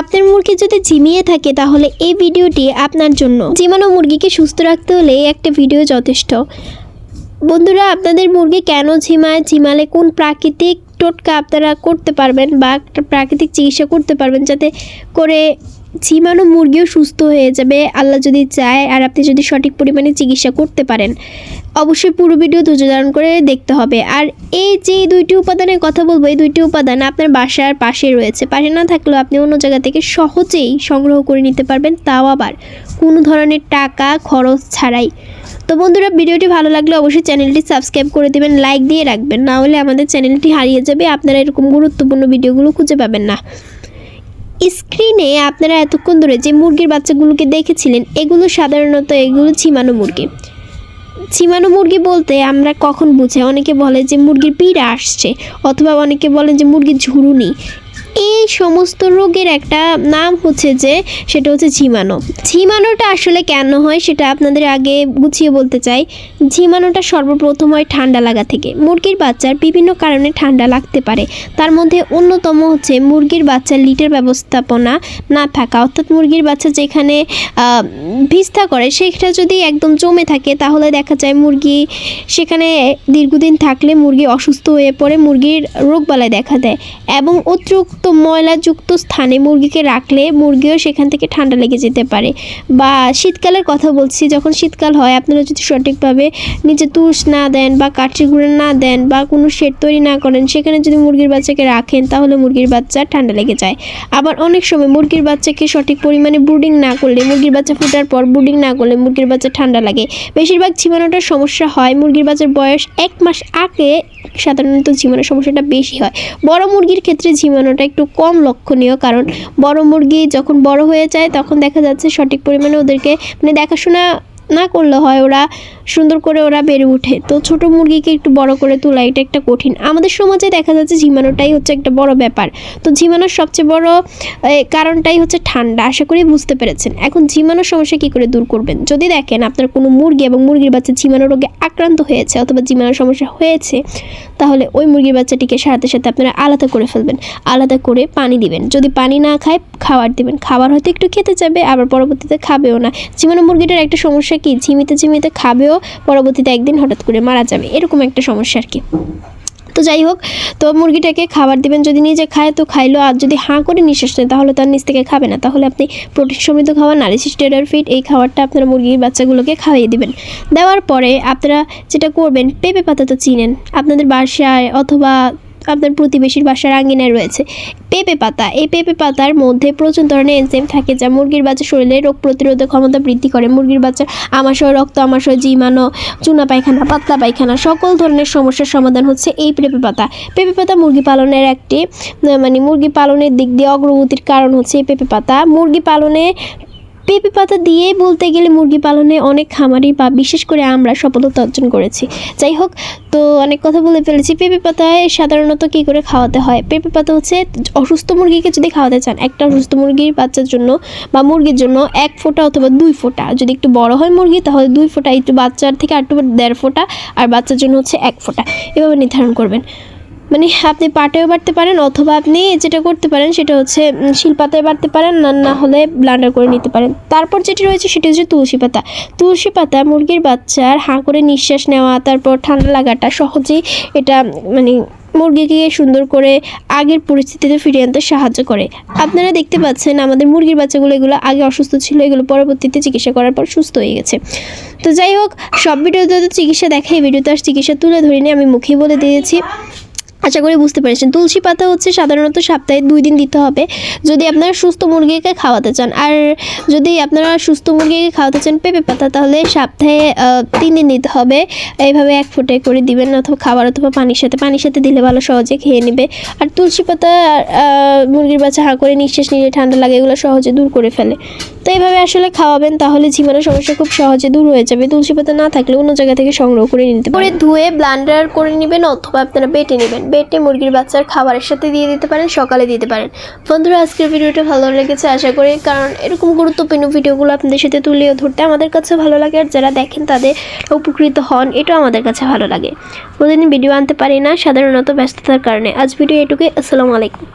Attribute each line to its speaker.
Speaker 1: আপনার মুরগি যদি ঝিমিয়ে থাকে, তাহলে এই ভিডিওটি আপনার জন্য। ঝিমানো মুরগিকে সুস্থ রাখতে হলে একটা ভিডিও যথেষ্ট। বন্ধুরা, আপনাদের মুরগি কেন ঝিমায়, ঝিমালে কোন প্রাকৃতিক টোটকা আপনারা করতে পারবেন বা একটা প্রাকৃতিক চিকিৎসা করতে পারবেন যাতে করে ঝিমানো মুরগিও সুস্থ হয়ে যাবে। আল্লাহ যদি চায় আর আপনি যদি সঠিক পরিমাণে চিকিৎসা করতে পারেন, অবশ্যই পুরো ভিডিও ধৈর্য ধারণ করে দেখতে হবে। আর এই যে দুইটি উপাদানের কথা বলব, এই দুইটি উপাদান আপনার বাসার পাশে রয়েছে। পাশে না থাকলেও আপনি অন্য জায়গা থেকে সহজেই সংগ্রহ করে নিতে পারবেন। তাও আবার কোনো ধরনের টাকা, খরচ ছাড়াই। তো বন্ধুরা, ভিডিওটি ভালো লাগলে অবশ্যই চ্যানেলটি সাবস্ক্রাইব করে দেবেন, লাইক দিয়ে রাখবেন। না হলে আমাদের চ্যানেলটি হারিয়ে যাবে। আপনারা এরকম গুরুত্বপূর্ণ ভিডিওগুলো খুঁজে পাবেন না। স্ক্রিনে আপনারা এতক্ষণ ধরে যে মুরগির বাচ্চাগুলোকে দেখেছিলেন, এগুলো সাধারণত এগুলো ছিমানো মুরগি। ছিমানো মুরগি বলতে আমরা কখন বুঝে অনেকে বলে যে মুরগির পিড়া আসছে, অথবা অনেকে বলেন যে মুরগির ঝুড়ুনি এই সমস্ত রোগের একটা নাম হচ্ছে যে, সেটা হচ্ছে ঝিমানো। ঝিমানোটা আসলে কেন হয় সেটা আপনাদের আগে গুছিয়ে বলতে চাই। ঝিমানোটা সর্বপ্রথম হয় ঠান্ডা লাগা থেকে। মুরগির বাচ্চার বিভিন্ন কারণে ঠান্ডা লাগতে পারে। তার মধ্যে অন্যতম হচ্ছে মুরগির বাচ্চার লিটার ব্যবস্থাপনা না থাকা। অর্থাৎ মুরগির বাচ্চা যেখানে ভিস্তা করে, সেটা যদি একদম জমে থাকে, তাহলে দেখা যায় মুরগি সেখানে দীর্ঘদিন থাকলে মুরগি অসুস্থ হয়ে পড়ে, মুরগির রোগবালাই দেখা দেয়। এবং অতিরিক্ত ময়লাযুক্ত স্থানে মুরগিকে রাখলে মুরগিও সেখান থেকে ঠান্ডা লেগে যেতে পারে। বা শীতকালের কথা বলছি, যখন শীতকাল হয়, আপনারা যদি সঠিকভাবে নিচে তুষ না দেন বা কাঠি গুঁড়ো না দেন বা কোনো শেড তৈরি না করেন, সেখানে যদি মুরগির বাচ্চাকে রাখেন, তাহলে মুরগির বাচ্চা ঠান্ডা লেগে যায়। আবার অনেক সময় মুরগির বাচ্চাকে সঠিক পরিমাণে ব্রুডিং না করলে, মুরগির বাচ্চা ফোটার পর ব্রুডিং না করলে মুরগির বাচ্চা ঠান্ডা লাগে। বেশিরভাগ ঝিমানোটার সমস্যা হয়, মুরগির বাচ্চার বয়স এক মাস আগে সাধারণত ঝিমানোর সমস্যাটা বেশি হয়। বড় মুরগির ক্ষেত্রে ঝিমানোটা একটু কম লক্ষণীয়, কারণ বড় মুরগি যখন বড় হয়ে যায় তখন দেখা যাচ্ছে সঠিক পরিমাণে ওদেরকে মানে দেখাশোনা না করলে হয়, ওরা সুন্দর করে ওরা বেড়ে ওঠে। তো ছোট মুরগিকে একটু বড় করে তোলা, এটা একটা কঠিন। আমাদের সমাজে দেখা যাচ্ছে ঝিমানোটাই হচ্ছে একটা বড় ব্যাপার। তো ঝিমানোর সবচেয়ে বড় কারণটাই হচ্ছে ঠান্ডা, আশা করি বুঝতে পেরেছেন। এখন ঝিমানোর সমস্যা কী করে দূর করবেন? যদি দেখেন আপনার কোনো মুরগি এবং মুরগির বাচ্চা ঝিমানো রোগে আক্রান্ত হয়েছে অথবা ঝিমানোর সমস্যা হয়েছে, তাহলে ওই মুরগির বাচ্চাটিকে সাথে সাথে আপনারা আলাদা করে ফেলবেন। আলাদা করে পানি দিবেন। যদি পানি না খায় খাবার দিবেন। খাবার হয়তো একটু খেতে যাবে আবার পরবর্তীতে খাবেও না। ঝিমানো মুরগিটার একটা সমস্যা কি? ঝিমিতে ঝিমিতে খাবেও পরবর্তীতে একদিন হঠাৎ করে মারা যাবে। এরকম একটা সমস্যা আর কি। তো যাই হোক, তো মুরগিটাকে খাবার দিবেন, যদি নিজে খায় তো খাইলো, আর যদি হাঁ করে নিঃশ্বাস নেয় তাহলে তার নিচ থেকে খাবে না। তাহলে আপনি প্রোটিন সমৃদ্ধ খাবার নারিশ টেডার ফিট এই খাবারটা আপনারা মুরগির বাচ্চাগুলোকে খাইয়ে দিবেন। দেওয়ার পরে আপনারা যেটা করবেন, পেঁপে পাতা তো চিনেন। আপনাদের বাসায় অথবা আপনার প্রতিবেশীর বাসার আঙ্গিনায় রয়েছে। পেঁপে পাতা। এই পেঁপে পাতার মধ্যে প্রচুর ধরনের এনজাইম থাকে যা মুরগির বাচ্চা শরীরে রোগ প্রতিরোধক ক্ষমতা বৃদ্ধি করে। মুরগির বাচ্চার আমাশয়, রক্ত আমাশয় জিমানো চুনা পায়খানা, পাতলা পায়খানা, সকল ধরনের সমস্যার সমাধান হচ্ছে এই পেঁপে পাতা। পেঁপে পাতা মুরগি পালনের একটি মানে মুরগি পালনের দিক দিয়ে অগ্রগতির কারণ হচ্ছে এই পেঁপে পাতা। মুরগি পালনে পেঁপে পাতা দিয়ে বলতে গেলে মুরগি পালনে অনেক খামারি বা বিশেষ করে আমরা সফলতা অর্জন করেছি। যাই হোক, তো অনেক কথা বলে ফেলেছি। পেঁপে পাতায় সাধারণত কী করে খাওয়াতে হয়? পেঁপে পাতা হচ্ছে অসুস্থ মুরগিকে যদি খাওয়াতে চান, একটা অসুস্থ মুরগির বাচ্চার জন্য বা মুরগির জন্য এক ফোঁটা অথবা দুই ফোঁটা। যদি একটু বড় হয় মুরগি, তাহলে দুই ফোঁটা, একটু বাচ্চার থেকে আর একটু দেড় ফোঁটা, আর বাচ্চার জন্য হচ্ছে এক ফোঁটা। এভাবে নির্ধারণ করবেন। মানে আপনি পাটেও বাড়তে পারেন অথবা আপনি যেটা করতে পারেন সেটা হচ্ছে শিলপাতায় বাড়তে পারেন, না না হলে ব্লান্ডার করে নিতে পারেন। তারপর যেটি রয়েছে সেটি হচ্ছে তুলসী পাতা। তুলসী পাতা মুরগির বাচ্চার হাঁ করে নিঃশ্বাস নেওয়া, তারপর ঠান্ডা লাগাটা, সহজেই এটা মানে মুরগিকে সুন্দর করে আগের পরিস্থিতিতে ফিরিয়ে আনতে সাহায্য করে। আপনারা দেখতে পাচ্ছেন আমাদের মুরগির বাচ্চাগুলো এগুলো আগে অসুস্থ ছিল, এগুলো পরবর্তীতে চিকিৎসা করার পর সুস্থ হয়ে গেছে। তো যাই হোক, সব ভিডিওতে তো চিকিৎসা দেখে এই ভিডিওতে আর চিকিৎসা তুলে ধরিনি, আমি মুখেই বলে দিয়েছি। আশা করি বুঝতে পেরেছেন। তুলসী পাতা হচ্ছে সাধারণত সপ্তাহে দুই দিন দিতে হবে। যদি আপনারা সুস্থ মুরগিকে খাওয়াতে চান, আর যদি আপনারা সুস্থ মুরগিকে খাওয়াতে চান পেঁপে পাতা, তাহলে সপ্তাহে তিন দিন দিতে হবে। এইভাবে এক ফুটে করে দিবেন, অথবা খাবার অথবা পানির সাথে। পানির সাথে দিলে ভালো, সহজে খেয়ে নেবে। আর তুলসী পাতা মুরগির বাচ্চা হাঁ করে নিঃশ্বাস নিলে ঠান্ডা লাগে, এগুলো সহজে দূর করে ফেলে। তো এইভাবে আসলে খাওয়াবেন, তাহলে ঝিমানোর সমস্যা খুব সহজে দূর হয়ে যাবে। তুলসী পাতা না থাকলে অন্য জায়গা থেকে সংগ্রহ করে নিতে পারেন। ধুয়ে ব্লান্ডার করে নেবেন অথবা আপনারা বেটে নেবেন। বেটে মুরগির বাচ্চার খাবারের সাথে দিয়ে দিতে পারেন, সকালে দিতে পারেন। বন্ধুরা, আজকের ভিডিওটা ভালো লেগেছে, আশা করি, কারণ এরকম গুরুত্বপূর্ণ ভিডিওগুলো আপনাদের সাথে তুলিয়ে ধরতে আমাদের কাছে ভালো লাগে। আর যারা দেখেন তাদের উপকৃত হন, এটাও আমাদের কাছে ভালো লাগে। প্রতিদিন ভিডিও আনতে পারি না, সাধারণত ব্যস্ততার কারণে। আজ ভিডিও এটুকুই, আসসালামু আলাইকুম।